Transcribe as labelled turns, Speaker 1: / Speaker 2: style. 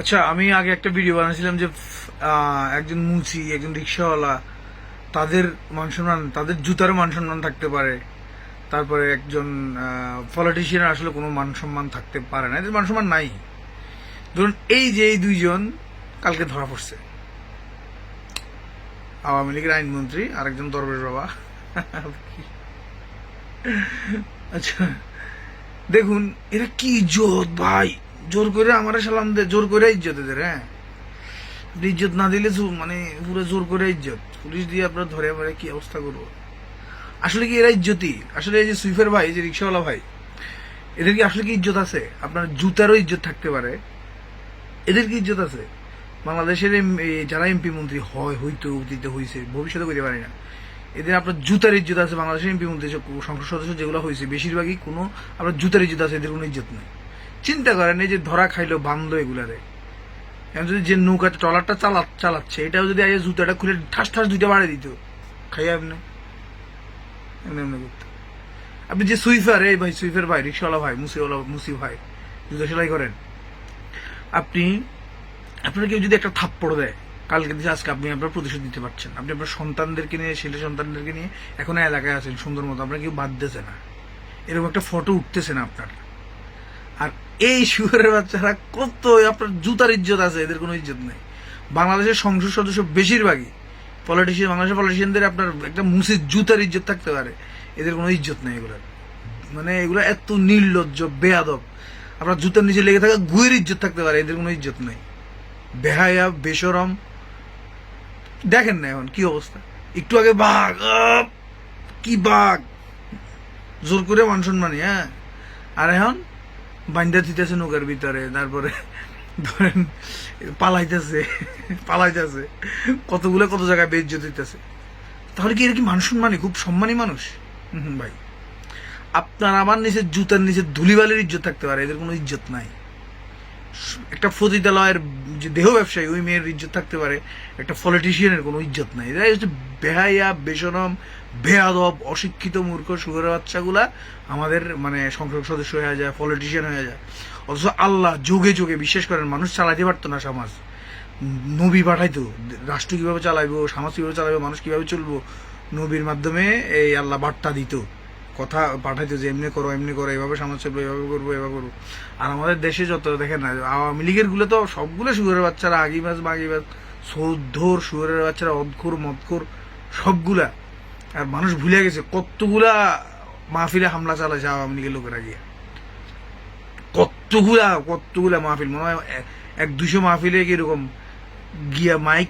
Speaker 1: আচ্ছা আমি আগে একটা ভিডিও বানিয়েছিলাম যে একজন মুচি একজন রিক্সাওয়ালা, তাদের মান সম্মান, তাদের জুতার মান সম্মান থাকতে পারে। তারপরে একজন পলিটিশিয়ান আসলে কোনো মান সম্মান থাকতে পারে না। এদের মান সম্মান নাই। ধরুন, এই যে এই দুইজন কালকে ধরা পড়ছে। আওয়ামী লীগের আইনমন্ত্রী, আরেকজন দরবেশ বাবা। আচ্ছা দেখুন, এরা কি ইজ্জত ভাই? জোর করে আমার সালাম দে, জোর করে ইজ্জত এদের হ্যাঁ ইজ্জত না দিলে মানে পুরো জোর করে ইজ্জত। পুলিশ দিয়ে আপনার ধরে মারে কি অবস্থা করব? আসলে কি এরা ইজ্জতই আসলে এই যে সুইফের ভাই, যে রিক্সাওয়ালা ভাই, এদের কি আসলে কি ইজ্জত আছে? আপনার জুতারও ইজ্জত থাকতে পারে। এদের কি ইজ্জত আছে? বাংলাদেশের যারা এমপি মন্ত্রী, হয়, হইতো, অতীতে হয়েছে ভবিষ্যতে করতে পারি না। এদের আপনার জুতার ইজ্জত আছে, বাংলাদেশের এমপি মন্ত্রী, সংসদ সদস্য যেগুলো হয়েছে বেশিরভাগই কোনো আপনার জুতার ইজ্জত আছে, এদের কোনো ইজ্জত নেই। চিন্তা করেন, এই যে ধরা খাইলো বান্ধ এগুলারে। এখন যদি যে নৌকাতে ট্রলারটা চালা, চালাচ্ছে, এটাও যদি আগে জুতাটা খুলে ঠাস ঠাস দুইটা বাড়াই দিত। খাইয়া এমনি এমনি করতো। আপনি যে সুইফার, এই ভাই সুইফার ভাই, রিক্সাওয়ালা ভাই, মুসিওয়ালা, মুসি ভাই, জুতা সেলাই করেন। আপনি, আপনার কেউ যদি একটা থাপ্পড় দেয়, কালকে দিকে আজকে আপনি আপনার প্রতিশোধ দিতে পারছেন আপনি আপনার সন্তানদেরকে নিয়ে, ছেলে সন্তানদেরকে নিয়ে এখন এলাকায় আছেন, সুন্দর মতো, আপনার কেউ বাদ দিতেছে না। এরকম একটা ফটো উঠতেছে না আপনার। আর এই শুয়ারের বাচ্চারা কত, আপনার জুতার ইজ্জত আছে, এদের কোনো ইজ্জত নেই। বাংলাদেশের সংসদ সদস্য বেশিরভাগই পলিটিশিয়ান বাংলাদেশের পলিটিশিয়ানদের আপনার একটা মুসির জুতার ইজ্জত থাকতে পারে। এদের কোনো ইজ্জত নেই এগুলোর। মানে এগুলো এত নির্লজ্জ, বেয়াদব। আপনার জুতার নিচে লেগে থাকা গুয়ের ইজ্জত থাকতে পারে, এদের কোনো ইজ্জত নেই। বেহায়া বেসরম দেখেন না এখন কি অবস্থা। একটু আগে বাঘ! কি বাঘ। জোর করে মান সম্মানী হ্যাঁ। আর এখন বান্ধা দিতেছে নৌকার ভিতরে, তারপরে ধরেন পালাইতেছে পালাইতেছে। কতগুলো কত জায়গায় বেজ্য দিতেছে তাহলে কি এর কি মানুষ সম্মানী? খুব সম্মানী মানুষ? হুম ভাই। আপনার আমার নিচে জুতার নিচে ধুলিবালির ইজ্জত থাকতে পারে, এদের কোনো ইজ্জত নাই। একটা ফজিতালয়ের যে দেহ ব্যবসায়ী, ওই মেয়ের ইজ্জত থাকতে পারে। একটা পলিটিশিয়ানের কোনো ইজ্জত নাই। এরা হচ্ছে বেহাইয়া বেসরম বেয়াদব, অশিক্ষিত মূর্খ সুগরের বাচ্চাগুলা আমাদের মানে সংসদ সদস্য হয়ে যায় পলিটিশিয়ান হয়ে যায়। অথচ আল্লাহ যোগে যোগে বিশ্বাস করেন, মানুষ চালাইতে পারতো না সমাজ। নবী পাঠাইতো, রাষ্ট্র কীভাবে চালাইবো, সমাজ কীভাবে চালাইবো, মানুষ কীভাবে চলবো? নবীর মাধ্যমে এই আল্লাহ বার্তা দিত। কথা পাঠাইতো যে এমনি করো এমনি করো, এভাবে সমাজ চলবো এভাবে করব এভাবে করব। আর আমাদের দেশে যত, দেখেন না, আওয়ামী লীগেরগুলো তো সবগুলো সুগরের বাচ্চারা, আগিবাজ, বাগিবাজ, সৌদ্ধর সুগরের বাচ্চারা অদখুর মদখুর, সবগুলা। আর মানুষ ভুলে গেছে, কতগুলা মাহফিলে হামলা চালাইছে আওয়ামী লীগের লোকেরা গিয়ে। কতগুলা কতগুলা মাহফিল, মনে হয় এক- দুশো মাহফিলে এরকম গিয়া মাইক